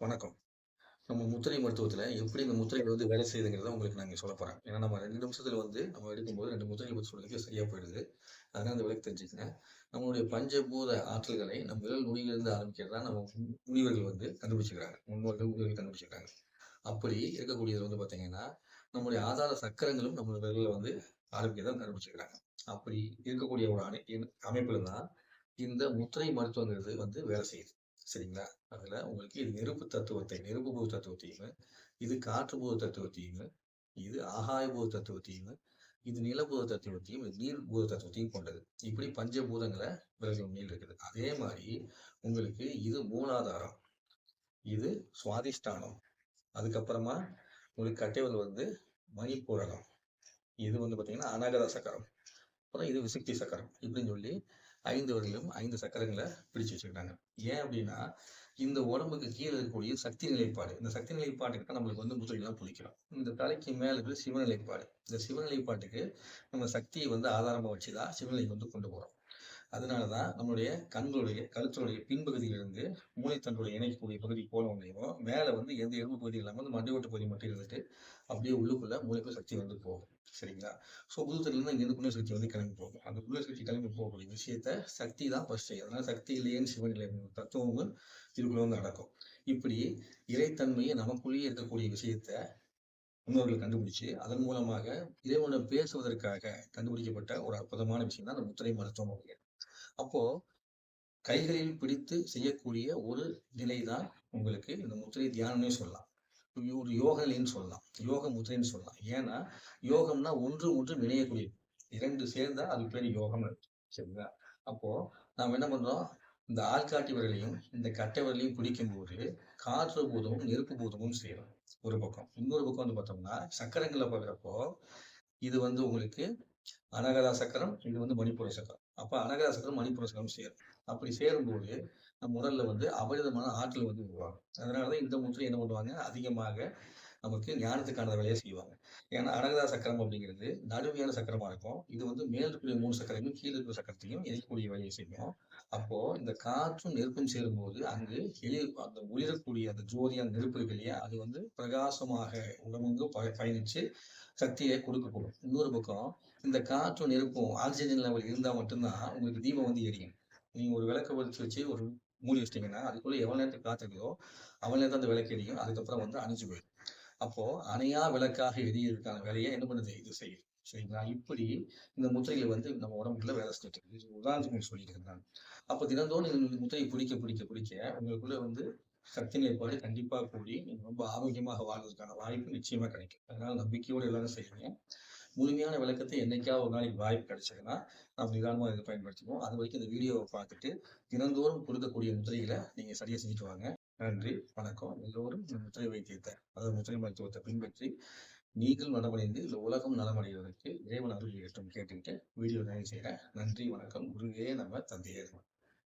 வணக்கம். நம்ம முத்திரை மருத்துவத்தில் எப்படி இந்த முத்திரைகள் வந்து வேலை செய்யுதுங்கிறத உங்களுக்கு நாங்கள் சொல்ல சொல்லப் ஏன்னா நம்ம ரெண்டு நிமிஷத்தில் வந்து நம்ம எடுக்கும்போது ரெண்டு முத்திரைகள் பற்றி சொல்றதுக்கே சரியாக போயிடுது. அதனால் அந்த விளக்கு தெரிஞ்சுக்கங்க. நம்மளுடைய பஞ்சபூத ஆற்றல்களை நம்ம விரல் நுனியிலிருந்து ஆரம்பிக்கிறதா நம்ம முனிவர்கள் வந்து கண்டுபிடிச்சிக்கிறாங்க முன்னோர்கள், முனிவர்கள் கண்டுபிடிச்சிருக்காங்க. அப்படி இருக்கக்கூடியது வந்து பார்த்தீங்கன்னா, நம்மளுடைய ஆதார சக்கரங்களும் நம்ம விரலில் வந்து ஆரம்பிக்கிறதா கண்டுபிடிச்சிருக்காங்க. அப்படி இருக்கக்கூடிய ஒரு அணை அமைப்புல தான் இந்த முத்திரை மருத்துவங்கிறது வந்து வேலை செய்யுது. சரிங்களா? அதில் உங்களுக்கு இது நெருப்பு தத்துவத்தை, நெருப்பு பூத தத்துவத்தையும், இது காற்று பூத தத்துவத்தையும், இது ஆகாய பூத தத்துவத்தையும், இது நிலபூத தத்துவத்தையும், இது நீர் பூத தத்துவத்தையும் கொண்டது. இப்படி பஞ்சபூதங்களை விரல்கள் உண்மையில் இருக்குது. அதே மாதிரி உங்களுக்கு இது மூலாதாரம். இது சுவாதிஷ்டானம். அதுக்கப்புறமா உங்களுக்கு கட்டைவல் வந்து மணிப்பூரகம். இது வந்து பார்த்தீங்கன்னா, அனகத சக்கரம். அப்புறம் இது விசக்தி சக்கரம். இப்படின்னு சொல்லி 5 விரல்களும் 5 சக்கரங்கள பிடிச்சு வச்சிருக்காங்க. ஏன் அப்படின்னா, இந்த உடம்புக்கு கீழே இருக்கக்கூடிய சக்தி நிலைப்பாடு. இந்த சக்தி நிலைப்பாட்டுக்கு நம்மளுக்கு வந்து முத்திரைலாம் பிடிக்கிறோம். இந்த தலைக்கு மேலே இருக்கிற சிவநிலைப்பாடு. இந்த சிவநிலைப்பாட்டுக்கு நம்ம சக்தியை வந்து ஆதாரமாக வச்சு தான் சிவநிலைக்கு வந்து கொண்டு போகிறோம் அதனால தான் நம்மளுடைய கண்களுடைய கழுத்தினுடைய பின்பகுதியிலிருந்து மூளைத்தண்டுடைய இணைக்கக்கூடிய பகுதி போல ஒன்றையும் மேலே வந்து எந்த எலும்பு பகுதி இல்லாமல் வந்து மண்டை ஓட்டு பகுதி மட்டும் இருந்துட்டு, அப்படியே உள்ளுக்குள்ள மூளைக்குள்ள சக்தி வந்து போகும். சரிங்களா? ஸோ பூதத்திலிருந்து இங்கேருந்து புண்ணிய சக்தி வந்து கிளம்பி போகும். அந்த புண்ணிய சக்தி கிளம்பி போகக்கூடிய விஷயத்த சக்தி தான் ஃபர்ஸ்ட் அதனால சக்தி இல்லையேன்னு சிவநிலை தத்துவமும் இதுக்குள்ள வந்து அடக்கும். இப்படி இறைத்தன்மையை நமக்குள்ளேயே இருக்கக்கூடிய விஷயத்த முன்னோர்கள் கண்டுபிடிச்சு, அதன் மூலமாக இறைவனை பேசுவதற்காக கண்டுபிடிக்கப்பட்ட ஒரு அற்புதமான விஷயம் தான் அந்த முத்திரை மருத்துவம் அப்படிங்கிறது. அப்போ கைகளில் பிடித்து செய்யக்கூடிய ஒரு நிலை தான் உங்களுக்கு இந்த முத்திரை தியானம்னே சொல்லலாம். ஒரு யோக நிலைன்னு சொல்லலாம். யோக முத்திரைன்னு சொல்லலாம். ஏன்னா, யோகம்னா ஒன்று ஒன்று வினையக்கூடியது இரண்டு சேர்ந்தா அதுக்கு பேர் யோகம் சரிங்களா? அப்போ நாம என்ன பண்றோம்? இந்த ஆள்காட்டி விரலையும், இந்த கட்டை விரலையும் பிடிக்கும் போது காற்று பூதமும், நெருப்பு பூதமும் சேரும். ஒரு பக்கம். இன்னொரு பக்கம் வந்து பார்த்தோம்னா, சக்கரங்களை பார்க்குறப்போ இது வந்து உங்களுக்கு அனகதா சக்கரம், இது வந்து மணிப்பூர சக்கரம். அப்ப அனகதா சக்கரம், மணிப்பூர சக்கரம் சேரும். அப்படி சேரும்போது, நம் உடல்ல வந்து அபரிதமான ஆற்றல் வந்து உருவாகும். அதனால தான் இந்த முத்திரை என்ன பண்ணுவாங்க, அதிகமாக நமக்கு ஞானத்துக்கான வேலையை செய்வாங்க. ஏன்னா, அனகதா சக்கரம் அப்படிங்கிறது நடுமையான சக்கரமா இருக்கும். இது வந்து மேல் இருக்கக்கூடிய 3 சக்கரங்களும், கீழே இருக்கிற சக்கரத்தையும் எரிக்கக்கூடிய வேலையை செய்யும். அப்போ இந்த காற்றும், நெருப்பும் சேரும்போது, அங்கு எளி அந்த ஒளிரக்கூடிய அந்த ஜோதியான நெருப்பு இருக்கு இல்லையா? அது வந்து பிரகாசமாக உடம்பு ப பயணிச்சு சக்தியை கொடுக்கக்கூடும். இன்னொரு பக்கம், இந்த காற்றும், நெருப்பும் ஆக்சிஜன் லெவல் இருந்தா மட்டும்தான் உங்களுக்கு தீபம் வந்து எரியும். நீங்க ஒரு விளக்க வச்சு வச்சு ஒரு மூடி வச்சிட்டீங்கன்னா அதுக்குள்ள எவ்வளவு நேரத்துக்கு காத்து இருக்குதோ, அவ்வளவு தான் அந்த விளக்கு எரியும். அதுக்கப்புறம் வந்து அணிஞ்சு போயிடும். அப்போ அணையா விளக்காக எரியறதுக்கான வேலையை என்ன பண்ணுது? இது செய்யுது. சரிங்களா? இப்படி இந்த முத்திரைகள் வந்து நம்ம உடம்புக்குள்ள வேலை செஞ்சுட்டு இருக்கு. உதாரணத்துக்கு சொல்லியிருக்கேன் நான். அப்ப தினந்தோறும் இந்த முத்திரையை பிடிக்க, பிடிக்க, பிடிக்க உங்களுக்குள்ள வந்து சக்தி நிலைப்பாடு கண்டிப்பா கூடி, நீங்க ரொம்ப ஆரோக்கியமாக வாழ்வதற்கான வாய்ப்பு நிச்சயமா கிடைக்கும். அதனால நம்பிக்கையோடு எல்லாரும் செய்யுங்க. முழுமையான விளக்கத்தை என்னைக்காவது ஒரு நாளைக்கு வாய்ப்பு கிடைச்சதுன்னா, நம்ம நிதானமாக இதை பயன்படுத்திக்குவோம். அதுவரைக்கும் இந்த வீடியோவை பார்த்துட்டு, தினந்தோறும் கொடுக்கக்கூடிய முத்திரைகள நீங்க சரியா செஞ்சுட்டு வாங்க. நன்றி, வணக்கம். எல்லோரும் இந்த முத்திரை வைத்தியத்த, அதாவது முத்திரை மருத்துவத்தை பின்பற்றி, நீங்கள் நலமடைந்து இந்த உலகம் நலமடைவதற்கு இறைவன் அருள் செய்யட்டும் கேட்டுக்கிட்டு வீடியோ நிறைவு செய்கிறேன் நன்றி, வணக்கம். குருவே நம்ம தந்தையே